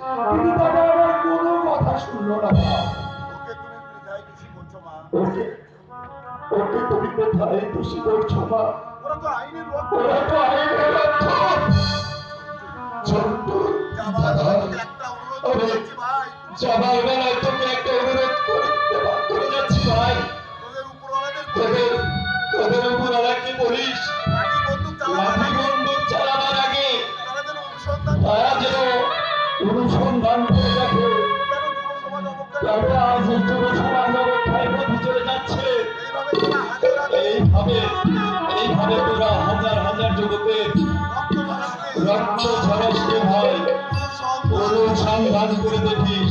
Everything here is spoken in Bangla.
কিন্তু দাদা আমার কোনো কথা শুনলো না। ওকে তুমি ওকে তুমি কোথায় দোষী করছ মা? ওরা তো আইনের ওরা তো আইনের রক্ষক। যাবার বেলায় তোকে একটা অনুরোধ করে যাচ্ছি ভাই। তোদের তোদের উপর আর কি বলিস? লাঠি বন্দুক চালাবার আগে। তারা যেন অনুসন্ধান করে অবজ্ঞা তবে আজ যুব সমাজ অবক্ষয়ের পথে চলে যাচ্ছে, এইভাবে এইভাবে তোরা হাজার হাজার যুবকের রক্ত ঝরাসকে অনুসন্ধান অনুসন্ধান করে দেখিস।